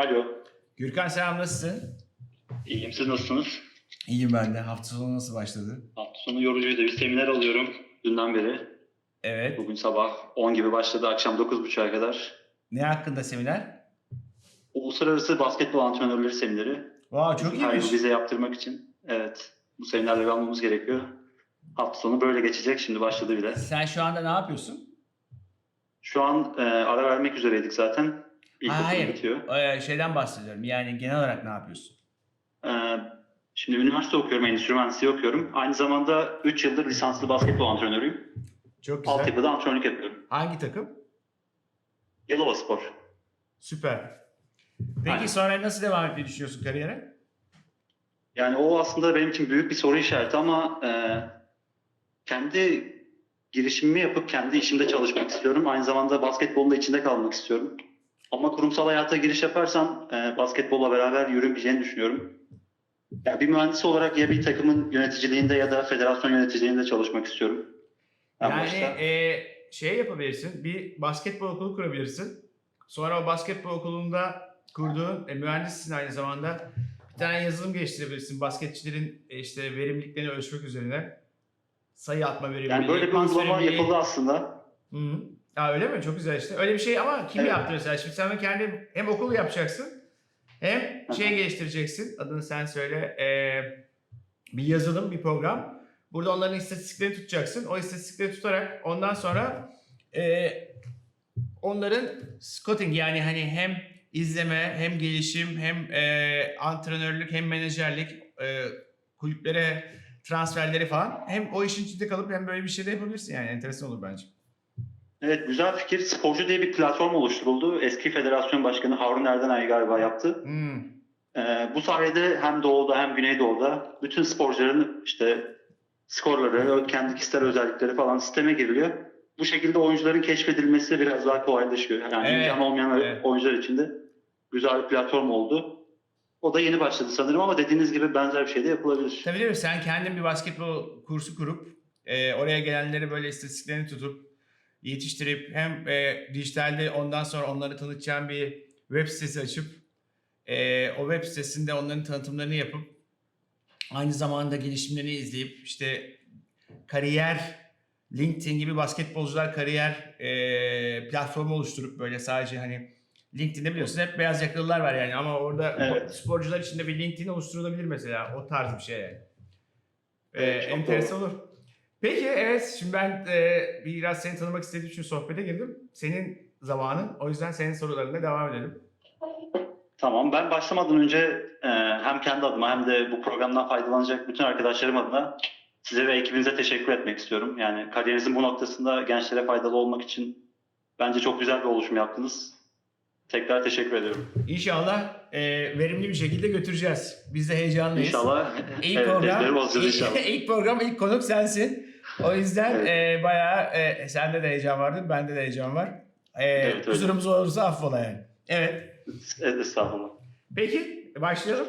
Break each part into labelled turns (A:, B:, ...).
A: Alo.
B: Gürkan selam nasılsın?
A: İyiyim. Siz nasılsınız?
B: İyiyim ben de. Hafta sonu nasıl başladı?
A: Hafta sonu yorucuydu. Bir seminer alıyorum dünden beri.
B: Evet.
A: Bugün sabah 10 gibi başladı. Akşam 9.30'a kadar.
B: Ne hakkında seminer?
A: Uluslararası Basketbol Antrenörleri Semineri.
B: Vay çok
A: Bizim
B: iyiymiş.
A: vize yaptırmak için. Evet. Bu seminerleri almamız gerekiyor. Hafta sonu böyle geçecek. Şimdi başladı bile.
B: Sen şu anda ne yapıyorsun?
A: Şu an e, ara vermek üzereydik zaten. İlk
B: Ha,
A: okul
B: hayır.
A: bitiyor.
B: Ee, şeyden bahsediyorum. Yani genel olarak ne yapıyorsun?
A: E, şimdi üniversite okuyorum. Endüstri mühendisliği okuyorum. Aynı zamanda 3 yıldır lisanslı basketbol antrenörüyüm.
B: Çok güzel.
A: Altyapıda antrenörlük yapıyorum.
B: Hangi takım?
A: Yalova Spor.
B: Süper. Peki
A: Aynen.
B: sonra nasıl devam etmeyi düşünüyorsun kariyere?
A: Yani o aslında benim için büyük bir soru işareti ama e, kendi girişimimi yapıp kendi işimde çalışmak istiyorum. Aynı zamanda basketbolun da içinde kalmak istiyorum. Ama kurumsal hayata giriş yaparsam e, basketbolla beraber yürüyebileceğini düşünüyorum. Yani bir mühendis olarak ya bir takımın yöneticiliğinde ya da federasyon yöneticiliğinde çalışmak istiyorum. En
B: yani
A: başta.
B: e, şey yapabilirsin. Bir basketbol okulu kurabilirsin. Sonra o basketbol okulunda kurduğun e, mühendissin aynı zamanda. Bir tane yazılım geliştirebilirsin. Basketçilerin e, işte verimliliklerini ölçmek üzerine. Sayı atma verimliliği.
A: yani böyle bir uygulama yapıldı aslında.
B: Hı hı. Ha, öyle mi? Çok güzel işte. Öyle bir şey ama kim
A: Evet.
B: yaptı mesela? Şimdi sen kendi hem okul yapacaksın hem şey geliştireceksin. Adını sen söyle. Ee, bir yazılım, bir program. Burada onların istatistiklerini tutacaksın. O istatistikleri tutarak ondan sonra ee, onların scouting yani hani hem izleme hem gelişim hem ee, antrenörlük hem menajerlik ee, kulüplere transferleri falan hem o işin içinde kalıp hem böyle bir şey de yapabilirsin yani enteresan olur bence.
A: Evet güzel fikir. Sporcu diye bir platform oluşturuldu. Eski federasyon başkanı Harun Erdenay galiba yaptı.
B: Hmm.
A: Ee, bu sayede hem Doğu'da hem Güneydoğu'da bütün sporcuların işte skorları, kendi kişisel özellikleri falan sisteme giriliyor. Bu şekilde oyuncuların keşfedilmesi biraz daha kolaylaşıyor. Yani
B: Evet,
A: imkan olmayan
B: evet.
A: oyuncular için de güzel bir platform oldu. O da yeni başladı sanırım ama dediğiniz gibi benzer bir şey de yapılabilir.
B: Tabii değil mi? Sen kendin bir basketbol kursu kurup e, oraya gelenleri böyle istatistiklerini tutup yetiştirip hem e, dijitalde ondan sonra onları tanıtacağın bir web sitesi açıp e, o web sitesinde onların tanıtımlarını yapıp aynı zamanda gelişimlerini izleyip işte kariyer LinkedIn gibi basketbolcular kariyer e, platformu oluşturup böyle sadece hani LinkedIn'de biliyorsun hep beyaz yakalılar var yani ama orada
A: Evet.
B: sporcular için de bir LinkedIn oluşturulabilir mesela o tarz bir şey yani. E,
A: Evet, çok
B: enteresan olur. Peki evet şimdi ben e, biraz seni tanımak istediğim için sohbete girdim. Senin zamanın o yüzden senin sorularına devam edelim.
A: Tamam ben başlamadan önce e, hem kendi adıma hem de bu programdan faydalanacak bütün arkadaşlarım adına size ve ekibinize teşekkür etmek istiyorum. Yani kariyerinizin bu noktasında gençlere faydalı olmak için bence çok güzel bir oluşum yaptınız. Tekrar teşekkür ediyorum.
B: İnşallah e, verimli bir şekilde götüreceğiz. Biz de heyecanlıyız.
A: İnşallah
B: İlk
A: evet,
B: program, ilk,
A: inşallah.
B: ilk program, ilk konuk sensin. O yüzden e, bayağı e, sende de heyecan vardı, bende de heyecan var. E,
A: Evet,
B: kusurumuz olursa affola yani. Evet.
A: Evet, estağfurullah.
B: Peki başlayalım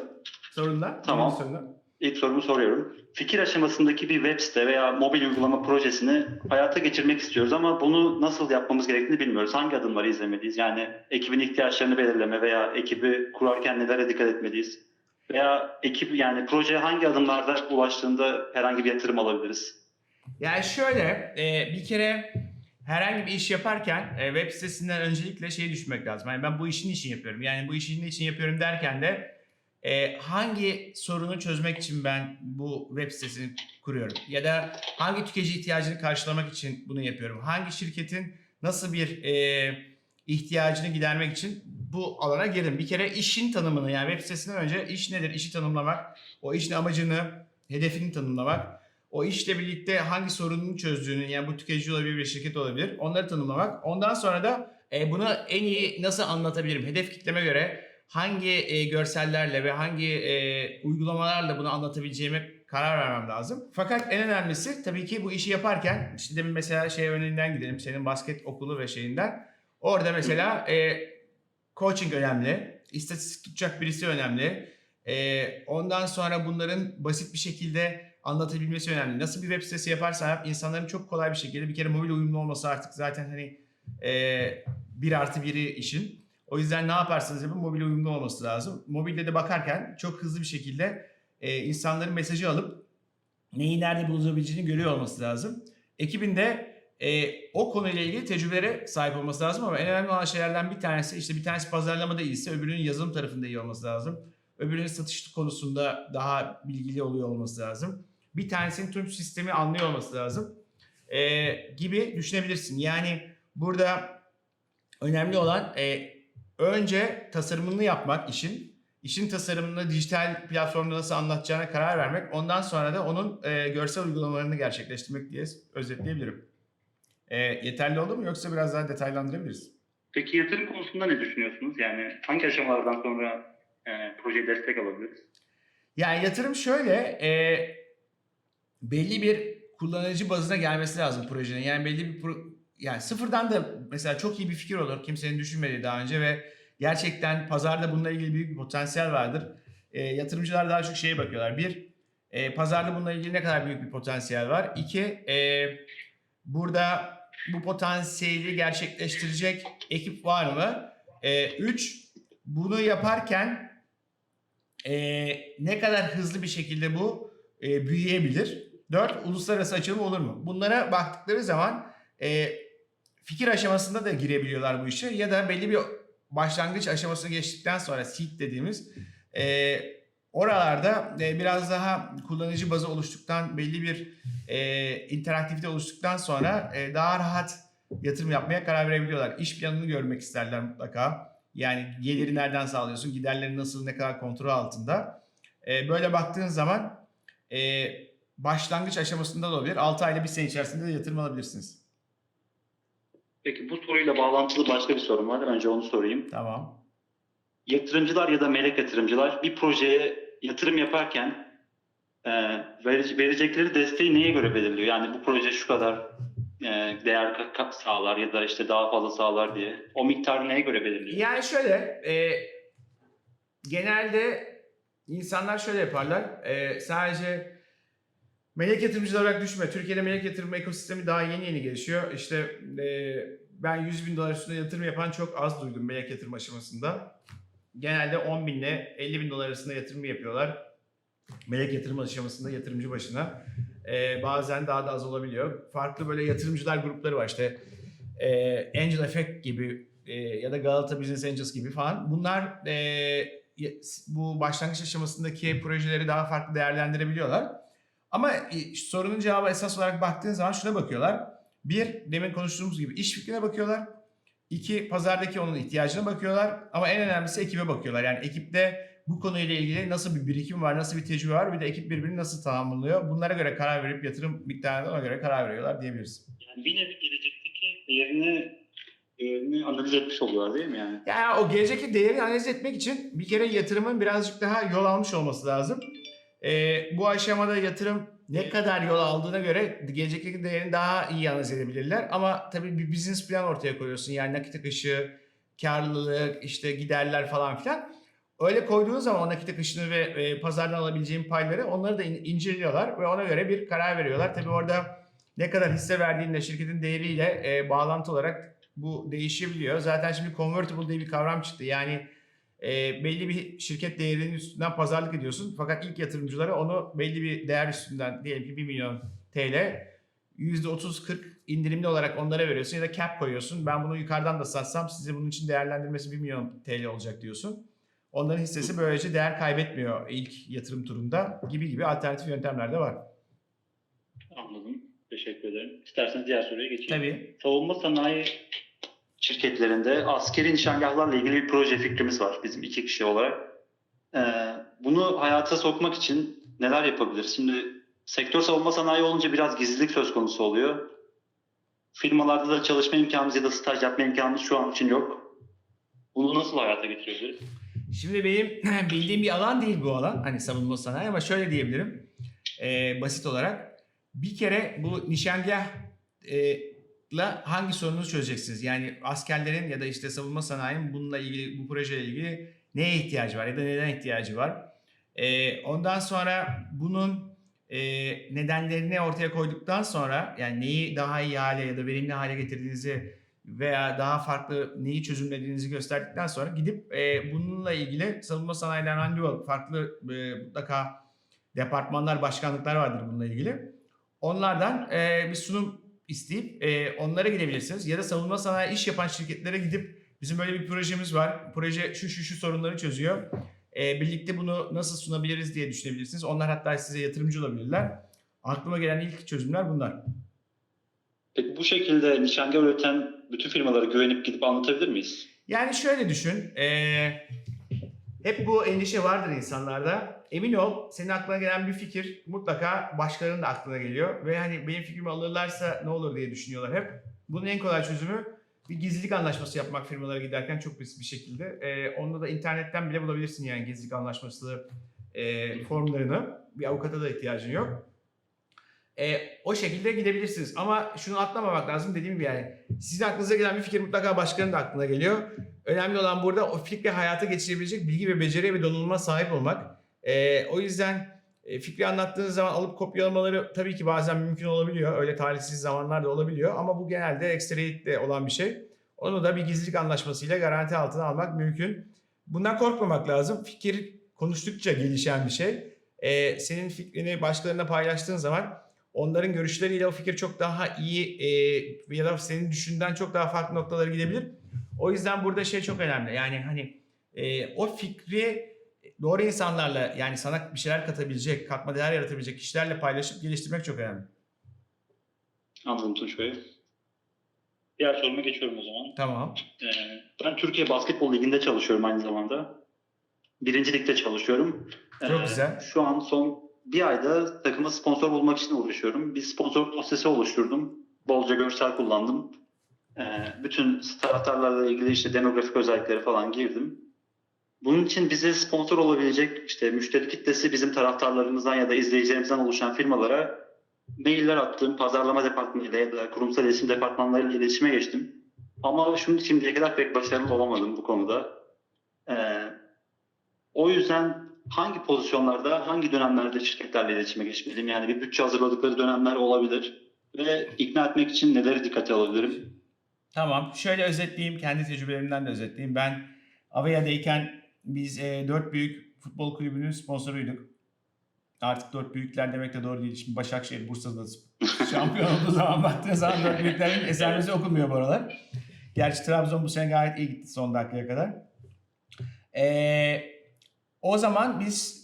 B: sorunla.
A: Tamam.
B: Sorunla.
A: İlk sorumu soruyorum. Fikir aşamasındaki bir web site veya mobil uygulama projesini hayata geçirmek istiyoruz ama bunu nasıl yapmamız gerektiğini bilmiyoruz. Hangi adımları izlemeliyiz? Yani ekibin ihtiyaçlarını belirleme veya ekibi kurarken nelere dikkat etmeliyiz? Veya ekip yani projeye hangi adımlarda ulaştığında herhangi bir yatırım alabiliriz?
B: Yani şöyle e, bir kere herhangi bir iş yaparken e, web sitesinden öncelikle şeyi düşünmek lazım. Yani ben bu işin için yapıyorum. Yani bu işin için yapıyorum derken de e, hangi sorunu çözmek için ben bu web sitesini kuruyorum? Ya da hangi tüketici ihtiyacını karşılamak için bunu yapıyorum? Hangi şirketin nasıl bir e, ihtiyacını gidermek için bu alana girdim? Bir kere işin tanımını yani web sitesinden önce iş nedir? İşi tanımlamak, o işin amacını, hedefini tanımlamak, o işle birlikte hangi sorununu çözdüğünü yani bu tüketici olabilir bir şirket olabilir onları tanımlamak. Ondan sonra da e, bunu en iyi nasıl anlatabilirim? Hedef kitleme göre hangi e, görsellerle ve hangi e, uygulamalarla bunu anlatabileceğime karar vermem lazım. Fakat en önemlisi tabii ki bu işi yaparken işte demin mesela şey örneğinden gidelim senin basket okulu ve şeyinden. Orada mesela e, coaching önemli, istatistik tutacak birisi önemli. E, ondan sonra bunların basit bir şekilde anlatabilmesi önemli. Nasıl bir web sitesi yaparsa yap insanların çok kolay bir şekilde bir kere mobil uyumlu olması artık zaten hani e, bir artı biri işin. O yüzden ne yaparsanız yapın mobile uyumlu olması lazım. Mobilde de bakarken çok hızlı bir şekilde e, insanların mesajı alıp neyi nerede bulunabileceğini görüyor olması lazım. Ekibin de e, o konuyla ilgili tecrübelere sahip olması lazım ama en önemli olan şeylerden bir tanesi işte bir tanesi pazarlamada iyiyse öbürünün yazılım tarafında iyi olması lazım. Öbürünün satış konusunda daha bilgili oluyor olması lazım. Bir tanesinin tüm sistemi anlıyor olması lazım. E, gibi düşünebilirsin. Yani burada önemli olan e, önce tasarımını yapmak işin. İşin tasarımını dijital platformda nasıl anlatacağına karar vermek. Ondan sonra da onun e, görsel uygulamalarını gerçekleştirmek diye özetleyebilirim. E, yeterli olur mu yoksa biraz daha detaylandırabiliriz?
A: Peki yatırım konusunda ne düşünüyorsunuz? Yani hangi aşamalardan sonra e, projeye destek alabiliriz?
B: Yani yatırım şöyle, e, belli bir kullanıcı bazına gelmesi lazım projenin. Yani belli bir pro- yani sıfırdan da mesela çok iyi bir fikir olur kimsenin düşünmediği daha önce ve gerçekten pazarda bununla ilgili büyük bir potansiyel vardır. E, yatırımcılar daha çok şeye bakıyorlar. Bir, e, pazarda bununla ilgili ne kadar büyük bir potansiyel var. İki, e, burada bu potansiyeli gerçekleştirecek ekip var mı? E, üç, bunu yaparken e, ne kadar hızlı bir şekilde bu e, büyüyebilir? Dört, uluslararası açılım olur mu? Bunlara baktıkları zaman e, fikir aşamasında da girebiliyorlar bu işe ya da belli bir başlangıç aşamasını geçtikten sonra seed dediğimiz e, oralarda e, biraz daha kullanıcı bazı oluştuktan belli bir e, interaktivite oluştuktan sonra e, daha rahat yatırım yapmaya karar verebiliyorlar. İş planını görmek isterler mutlaka. Yani geliri nereden sağlıyorsun, giderleri nasıl, ne kadar kontrol altında. E, böyle baktığın zaman e, başlangıç aşamasında da olabilir. 6 ayla bir sene içerisinde de yatırım alabilirsiniz.
A: Peki bu soruyla bağlantılı başka bir sorum var. Önce onu sorayım.
B: Tamam.
A: Yatırımcılar ya da melek yatırımcılar bir projeye yatırım yaparken e, verece- verecekleri desteği neye göre belirliyor? Yani bu proje şu kadar e, değer sağlar ya da işte daha fazla sağlar diye. O miktarı neye göre belirliyor?
B: Yani şöyle, e, genelde insanlar şöyle yaparlar. E, sadece melek yatırımcılar olarak düşme. Türkiye'de melek yatırım ekosistemi daha yeni yeni gelişiyor. İşte e, ben 100 bin dolar üstünde yatırım yapan çok az duydum melek yatırım aşamasında. Genelde 10 bin ile 50 bin dolar arasında yatırım yapıyorlar. Melek yatırım aşamasında yatırımcı başına. E, bazen daha da az olabiliyor. Farklı böyle yatırımcılar grupları var işte. E, Angel Effect gibi e, ya da Galata Business Angels gibi falan. Bunlar e, bu başlangıç aşamasındaki projeleri daha farklı değerlendirebiliyorlar. Ama e, sorunun cevabı esas olarak baktığın zaman şuna bakıyorlar. Bir, demin konuştuğumuz gibi iş fikrine bakıyorlar. İki, pazardaki onun ihtiyacına bakıyorlar. Ama en önemlisi ekibe bakıyorlar. Yani ekipte bu konuyla ilgili nasıl bir birikim var, nasıl bir tecrübe var, bir de ekip birbirini nasıl tamamlıyor. Bunlara göre karar verip yatırım miktarına ona göre karar veriyorlar diyebiliriz.
A: Yani bir nevi gelecekteki değerini, değerini analiz etmiş oluyorlar değil mi yani?
B: Yani o gelecekteki değeri analiz etmek için bir kere yatırımın birazcık daha yol almış olması lazım. Ee, bu aşamada yatırım ne kadar yol aldığına göre gelecekteki değerini daha iyi analiz edebilirler. Ama tabii bir business plan ortaya koyuyorsun. Yani nakit akışı, karlılık, işte giderler falan filan. Öyle koyduğun zaman o nakit akışını ve e, pazardan alabileceğin payları onları da in- inceliyorlar ve ona göre bir karar veriyorlar. Tabii orada ne kadar hisse verdiğinle şirketin değeriyle e, bağlantı olarak bu değişebiliyor. Zaten şimdi convertible diye bir kavram çıktı. Yani e, belli bir şirket değerinin üstünden pazarlık ediyorsun. Fakat ilk yatırımcılara onu belli bir değer üstünden diyelim ki 1 milyon TL %30-40 indirimli olarak onlara veriyorsun ya da cap koyuyorsun. Ben bunu yukarıdan da satsam size bunun için değerlendirmesi 1 milyon TL olacak diyorsun. Onların hissesi böylece değer kaybetmiyor ilk yatırım turunda gibi gibi alternatif yöntemler de var.
A: Anladım. Teşekkür ederim. İsterseniz diğer soruya geçeyim.
B: Tabii.
A: Savunma sanayi şirketlerinde askeri nişangahlarla ilgili bir proje fikrimiz var bizim iki kişi olarak. Ee, bunu hayata sokmak için neler yapabiliriz? Şimdi sektör savunma sanayi olunca biraz gizlilik söz konusu oluyor. Firmalarda da çalışma imkanımız ya da staj yapma imkanımız şu an için yok. Bunu nasıl hayata geçirebiliriz?
B: Şimdi benim bildiğim bir alan değil bu alan. Hani savunma sanayi ama şöyle diyebilirim. Ee, basit olarak. Bir kere bu nişangah e, hangi sorunuzu çözeceksiniz? Yani askerlerin ya da işte savunma sanayinin bununla ilgili, bu projeyle ilgili neye ihtiyacı var ya da neden ihtiyacı var? Ee, ondan sonra bunun e, nedenlerini ortaya koyduktan sonra yani neyi daha iyi hale ya da verimli hale getirdiğinizi veya daha farklı neyi çözümlediğinizi gösterdikten sonra gidip e, bununla ilgili savunma sanayinden randevu farklı e, mutlaka departmanlar, başkanlıklar vardır bununla ilgili. Onlardan e, bir sunum isteyip e, onlara gidebilirsiniz. Ya da savunma sanayi iş yapan şirketlere gidip bizim böyle bir projemiz var. Proje şu şu şu sorunları çözüyor. E, birlikte bunu nasıl sunabiliriz diye düşünebilirsiniz. Onlar hatta size yatırımcı olabilirler. Aklıma gelen ilk çözümler bunlar.
A: Peki bu şekilde nişangah üreten bütün firmalara güvenip gidip anlatabilir miyiz?
B: Yani şöyle düşün. eee, hep bu endişe vardır insanlarda. Emin ol senin aklına gelen bir fikir mutlaka başkalarının da aklına geliyor. Ve hani benim fikrimi alırlarsa ne olur diye düşünüyorlar hep. Bunun en kolay çözümü bir gizlilik anlaşması yapmak firmalara giderken çok basit bir şekilde. Eee onda da internetten bile bulabilirsin yani gizlilik anlaşması eee, formlarını. Bir avukata da ihtiyacın yok. E, o şekilde gidebilirsiniz. Ama şunu atlamamak lazım dediğim gibi yani. Sizin aklınıza gelen bir fikir mutlaka başkalarının da aklına geliyor. Önemli olan burada o fikri hayata geçirebilecek bilgi ve beceriye ve donanıma sahip olmak. E, o yüzden e, fikri anlattığınız zaman alıp kopyalamaları tabii ki bazen mümkün olabiliyor. Öyle talihsiz zamanlar da olabiliyor. Ama bu genelde ekstraitte olan bir şey. Onu da bir gizlilik anlaşmasıyla garanti altına almak mümkün. Bundan korkmamak lazım. Fikir konuştukça gelişen bir şey. E, senin fikrini başkalarına paylaştığın zaman onların görüşleriyle o fikir çok daha iyi e, ya da senin düşünden çok daha farklı noktalara gidebilir. O yüzden burada şey çok önemli. Yani hani e, o fikri doğru insanlarla yani sana bir şeyler katabilecek, katma değer yaratabilecek kişilerle paylaşıp geliştirmek çok önemli.
A: Anladım Tunç Bey. Diğer soruma geçiyorum o zaman.
B: Tamam.
A: Ee, ben Türkiye Basketbol Ligi'nde çalışıyorum aynı zamanda. Birinci ligde çalışıyorum.
B: Çok güzel.
A: Şu an son bir ayda takıma sponsor bulmak için uğraşıyorum. Bir sponsor dosyası oluşturdum. Bolca görsel kullandım. Ee, bütün taraftarlarla ilgili işte demografik özellikleri falan girdim. Bunun için bize sponsor olabilecek işte müşteri kitlesi bizim taraftarlarımızdan ya da izleyicilerimizden oluşan firmalara mailler attım. Pazarlama departmanıyla ya da kurumsal iletişim departmanlarıyla iletişime geçtim. Ama şimdi şimdiye kadar pek başarılı olamadım bu konuda. Ee, o yüzden hangi pozisyonlarda, hangi dönemlerde şirketlerle iletişime geçmeliyim? Yani bir bütçe hazırladıkları dönemler olabilir. Ve ikna etmek için neleri dikkate alabilirim?
B: Tamam. Şöyle özetleyeyim. Kendi tecrübelerimden de özetleyeyim. Ben Avea'dayken biz e, dört büyük futbol kulübünün sponsoruyduk. Artık dört büyükler demek de doğru değil. Şimdi Başakşehir, Bursa'da şampiyon olduğu zaman baktığın zaman dört büyüklerin eserimizi okunmuyor bu aralar. Gerçi Trabzon bu sene gayet iyi gitti son dakikaya kadar. Ee, o zaman biz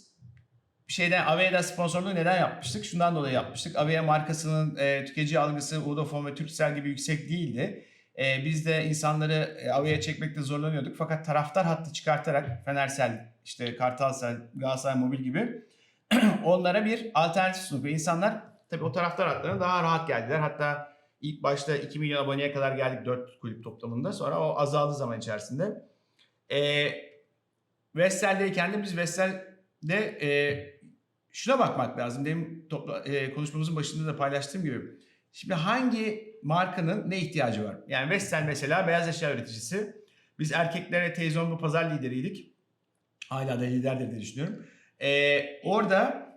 B: şeyden Avea'da sponsorluğu neden yapmıştık? Şundan dolayı yapmıştık. Avea markasının e, tüketici algısı Vodafone ve Turkcell gibi yüksek değildi. E, biz de insanları e, Avea'ya çekmekte zorlanıyorduk. Fakat taraftar hattı çıkartarak Fenersel, işte Kartalsel, Galatasaray Mobil gibi onlara bir alternatif sunup insanlar tabii o taraftar hatlarına daha rahat geldiler. Hatta ilk başta 2 milyon aboneye kadar geldik 4 kulüp toplamında. Sonra o azaldı zaman içerisinde. E, Vestel'deyken de biz Vestel'de e, şuna bakmak lazım. Benim topla, e, konuşmamızın başında da paylaştığım gibi. Şimdi hangi markanın ne ihtiyacı var? Yani Vestel mesela beyaz eşya üreticisi. Biz erkeklere televizyon bu pazar lideriydik. Hala da liderdir diye düşünüyorum. E, orada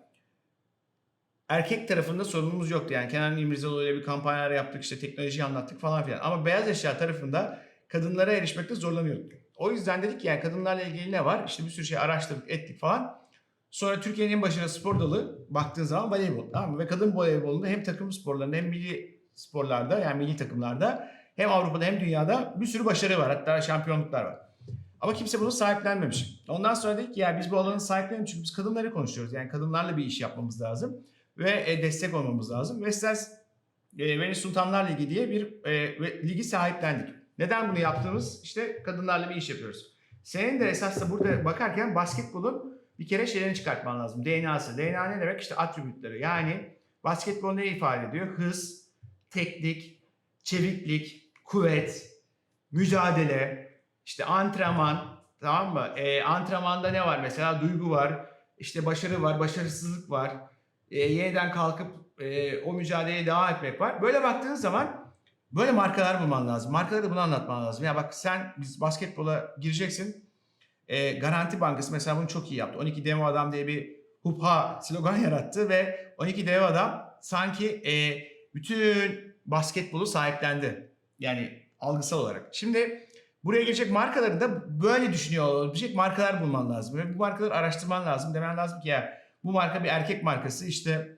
B: erkek tarafında sorunumuz yoktu. Yani Kenan İmirzalıoğlu ile bir kampanyalar yaptık, işte teknolojiyi anlattık falan filan. Ama beyaz eşya tarafında kadınlara erişmekte zorlanıyorduk. O yüzden dedik ki yani kadınlarla ilgili ne var? İşte bir sürü şey araştırdık, ettik falan. Sonra Türkiye'nin en başarılı spor dalı baktığın zaman voleybol. Tamam mı? Ve kadın voleybolunda hem takım sporlarında hem milli sporlarda yani milli takımlarda hem Avrupa'da hem dünyada bir sürü başarı var. Hatta şampiyonluklar var. Ama kimse bunu sahiplenmemiş. Ondan sonra dedik ki ya biz bu alanı sahiplenelim çünkü biz kadınları konuşuyoruz. Yani kadınlarla bir iş yapmamız lazım. Ve e, destek olmamız lazım. Vestel e, Venüs Sultanlar Ligi diye bir e, ve- ligi sahiplendik. Neden bunu yaptığımız? İşte kadınlarla bir iş yapıyoruz. Senin de esasında burada bakarken basketbolun bir kere şeylerini çıkartman lazım. DNA'sı. DNA ne demek? İşte attribütleri. Yani basketbol ne ifade ediyor? Hız, teknik, çeviklik, kuvvet, mücadele, işte antrenman. Tamam mı? E, antrenmanda ne var? Mesela duygu var, işte başarı var, başarısızlık var. E, yeniden kalkıp e, o mücadeleye devam etmek var. Böyle baktığın zaman böyle markalar bulman lazım. Markalara da bunu anlatman lazım. Ya bak sen biz basketbola gireceksin. E, Garanti Bankası mesela bunu çok iyi yaptı. 12 dev adam diye bir hupha slogan yarattı ve 12 dev adam sanki e, bütün basketbolu sahiplendi. Yani algısal olarak. Şimdi buraya gelecek markaları da böyle düşünüyor olabilecek markalar bulman lazım. Ve bu markaları araştırman lazım. Demen lazım ki ya bu marka bir erkek markası işte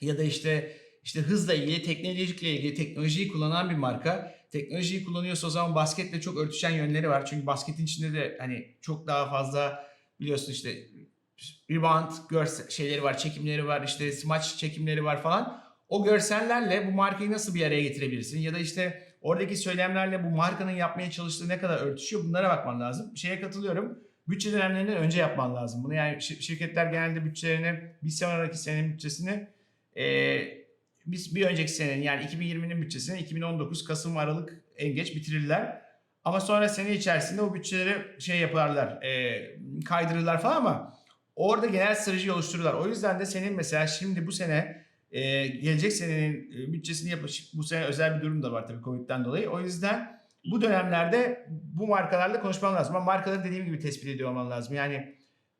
B: ya da işte işte hızla ilgili, teknolojikle ilgili teknolojiyi kullanan bir marka. Teknolojiyi kullanıyorsa o zaman basketle çok örtüşen yönleri var. Çünkü basketin içinde de hani çok daha fazla biliyorsun işte rebound görse şeyleri var, çekimleri var, işte smaç çekimleri var falan. O görsellerle bu markayı nasıl bir araya getirebilirsin? Ya da işte oradaki söylemlerle bu markanın yapmaya çalıştığı ne kadar örtüşüyor? Bunlara bakman lazım. Şeye katılıyorum. Bütçe dönemlerinden önce yapman lazım. Bunu yani şir- şirketler genelde bütçelerini bir sonraki senenin bütçesini eee biz bir önceki senenin yani 2020'nin bütçesini 2019 Kasım Aralık en geç bitirirler. Ama sonra sene içerisinde o bütçeleri şey yaparlar, eee, kaydırırlar falan ama orada genel strateji oluştururlar. O yüzden de senin mesela şimdi bu sene eee, gelecek senenin e, bütçesini yapış bu sene özel bir durum da var tabii Covid'den dolayı. O yüzden bu dönemlerde bu markalarla konuşman lazım. Ama markaları dediğim gibi tespit ediyor olman lazım. Yani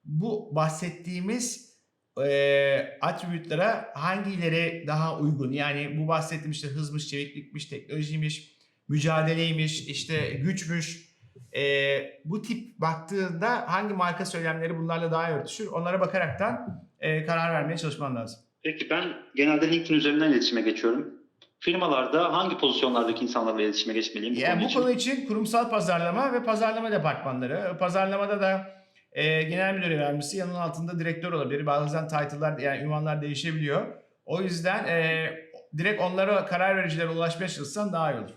B: bu bahsettiğimiz e, attribütlere hangileri daha uygun? Yani bu bahsettiğim işte hızmış, çeviklikmiş, teknolojiymiş, mücadeleymiş, işte güçmüş. E, bu tip baktığında hangi marka söylemleri bunlarla daha örtüşür? Onlara bakaraktan e, karar vermeye çalışman lazım.
A: Peki ben genelde LinkedIn üzerinden iletişime geçiyorum. Firmalarda hangi pozisyonlardaki insanlarla iletişime geçmeliyim? bu
B: Yani
A: konu
B: bu
A: için?
B: konu için kurumsal pazarlama ve pazarlama departmanları. Pazarlamada da e, genel müdür yardımcısı yanının altında direktör olabilir. Bazen title'lar yani ünvanlar değişebiliyor. O yüzden e, direkt onlara karar vericilere ulaşmaya çalışsan daha iyi olur.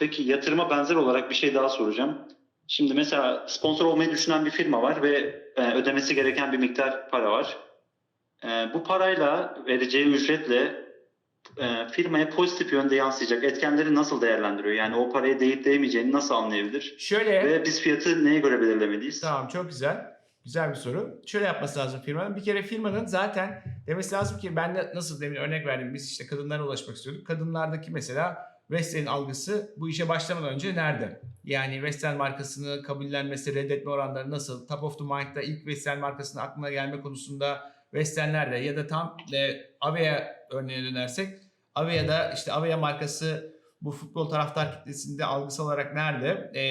A: Peki yatırıma benzer olarak bir şey daha soracağım. Şimdi mesela sponsor olmayı düşünen bir firma var ve e, ödemesi gereken bir miktar para var. E, bu parayla vereceği ücretle e, firmaya pozitif yönde yansıyacak etkenleri nasıl değerlendiriyor? Yani o paraya değip değmeyeceğini nasıl anlayabilir?
B: Şöyle
A: Ve biz fiyatı neye göre belirlemeliyiz?
B: Tamam çok güzel. Güzel bir soru. Şöyle yapması lazım firmanın. Bir kere firmanın zaten demesi lazım ki ben de nasıl demin örnek verdim. Biz işte kadınlara ulaşmak istiyorduk. Kadınlardaki mesela Western'in algısı bu işe başlamadan önce nerede? Yani Western markasını kabullenmesi, reddetme oranları nasıl? Top of the mind'da ilk Western markasının aklına gelme konusunda Western nerede? Ya da tam e, Avea örneğine dönersek Avea'da işte Avea markası bu futbol taraftar kitlesinde algısal olarak nerede? E,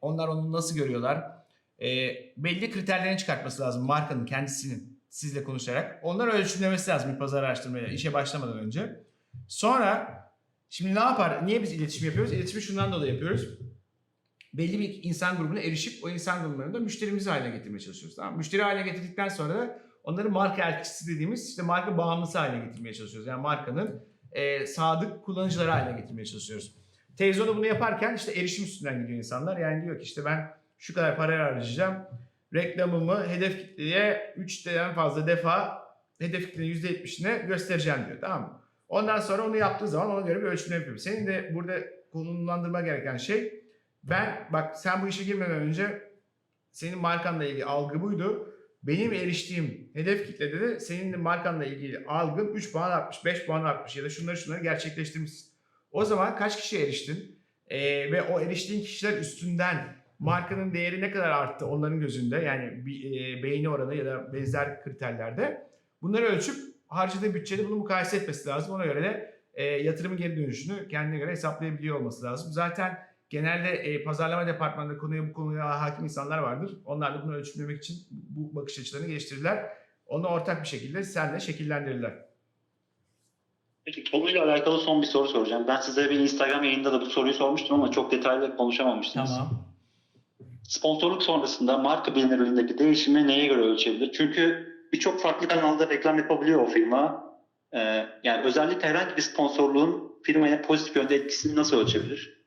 B: onlar onu nasıl görüyorlar? e, belli kriterlerini çıkartması lazım markanın kendisinin sizle konuşarak. Onları ölçümlemesi lazım bir pazar araştırmayla işe başlamadan önce. Sonra şimdi ne yapar? Niye biz iletişim yapıyoruz? İletişimi şundan dolayı yapıyoruz. Belli bir insan grubuna erişip o insan grublarını da müşterimiz haline getirmeye çalışıyoruz. Tamam? Müşteri haline getirdikten sonra da onları marka elçisi dediğimiz işte marka bağımlısı haline getirmeye çalışıyoruz. Yani markanın e, sadık kullanıcıları haline getirmeye çalışıyoruz. Televizyonda bunu yaparken işte erişim üstünden gidiyor insanlar. Yani diyor ki işte ben şu kadar para harcayacağım. Reklamımı hedef kitleye 3'ten fazla defa hedef kitlenin %70'ine göstereceğim diyor. Tamam mı? Ondan sonra onu yaptığı zaman ona göre bir ölçümleme yapıyor. Senin de burada konumlandırma gereken şey ben bak sen bu işe girmeden önce senin markanla ilgili algı buydu. Benim eriştiğim hedef kitlede de senin de markanla ilgili algın 3 puan artmış, 5 puan artmış ya da şunları şunları gerçekleştirmişsin. O zaman kaç kişiye eriştin? Ee, ve o eriştiğin kişiler üstünden markanın değeri ne kadar arttı onların gözünde yani e, beğeni oranı ya da benzer kriterlerde bunları ölçüp harcadığı bütçede bunu mukayese etmesi lazım. Ona göre de e, yatırımın geri dönüşünü kendine göre hesaplayabiliyor olması lazım. Zaten genelde e, pazarlama departmanında konuya bu konuya hakim insanlar vardır. Onlar da bunu ölçümlemek için bu bakış açılarını geliştirirler. Onu ortak bir şekilde senle şekillendirirler.
A: Peki konuyla alakalı son bir soru soracağım. Ben size bir Instagram yayında da bu soruyu sormuştum ama çok detaylı konuşamamıştınız. Sponsorluk sonrasında marka bilinirliğindeki değişimi neye göre ölçebilir? Çünkü birçok farklı kanalda reklam yapabiliyor o firma. Ee, yani özellikle herhangi bir sponsorluğun firmaya pozitif yönde etkisini nasıl ölçebilir?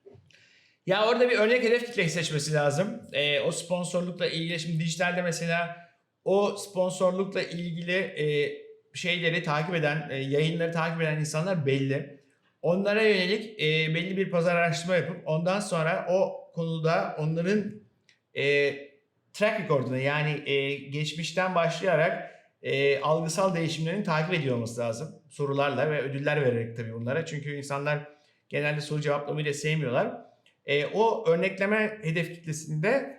B: Ya orada bir örnek hedef kitle seçmesi lazım. Ee, o sponsorlukla ilgili şimdi dijitalde mesela o sponsorlukla ilgili e, şeyleri takip eden, e, yayınları takip eden insanlar belli. Onlara yönelik e, belli bir pazar araştırma yapıp ondan sonra o konuda onların e, track record'unu yani e, geçmişten başlayarak e, algısal değişimlerini takip ediyor olması lazım. Sorularla ve ödüller vererek tabii bunlara. Çünkü insanlar genelde soru cevaplamayı sevmiyorlar. E, o örnekleme hedef kitlesinde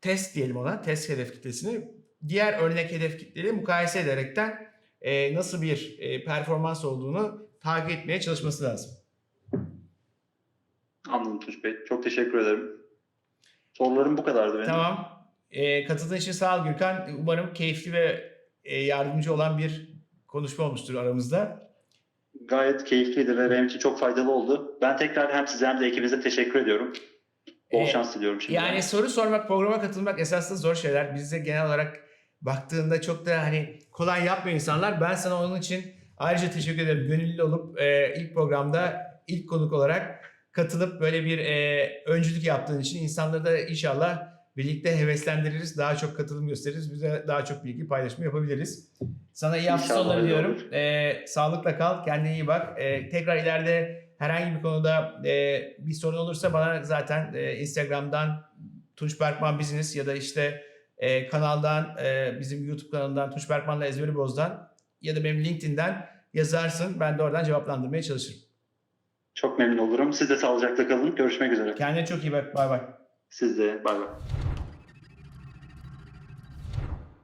B: test diyelim ona, test hedef kitlesini diğer örnek hedef kitleleri mukayese ederekten e, nasıl bir e, performans olduğunu takip etmeye çalışması lazım.
A: Anladım Tunç Bey. Çok teşekkür ederim. Sorularım bu kadardı benim.
B: Tamam. E, katıldığın için sağ ol Gürkan. Umarım keyifli ve e, yardımcı olan bir konuşma olmuştur aramızda.
A: Gayet keyifliydi ve benim için çok faydalı oldu. Ben tekrar hem size hem de ekibinize teşekkür ediyorum. Bol
B: Ee,
A: şans diliyorum şimdi.
B: Yani soru sormak, programa katılmak esasında zor şeyler. Bizde genel olarak baktığında çok da hani kolay yapmıyor insanlar. Ben sana onun için ayrıca teşekkür ederim. Gönüllü olup e, ilk programda ilk konuk olarak katılıp böyle bir e, öncülük yaptığın için insanları da inşallah birlikte heveslendiririz. Daha çok katılım gösteririz. Bize daha çok bilgi paylaşımı yapabiliriz. Sana iyi hafta sonları
A: öyle
B: diliyorum.
A: olur.
B: E, sağlıkla kal. Kendine iyi bak. E, tekrar ileride herhangi bir konuda e, bir sorun olursa bana zaten e, Instagram'dan Tunç Berkman Business ya da işte e, kanaldan e, bizim YouTube kanalından Tunç Berkman'la Ezberi Boz'dan ya da benim LinkedIn'den yazarsın. Ben de oradan cevaplandırmaya çalışırım.
A: Çok memnun olurum. Siz de sağlıcakla kalın. Görüşmek üzere.
B: Kendine çok iyi bak. Bay bay.
A: Siz de bay bay.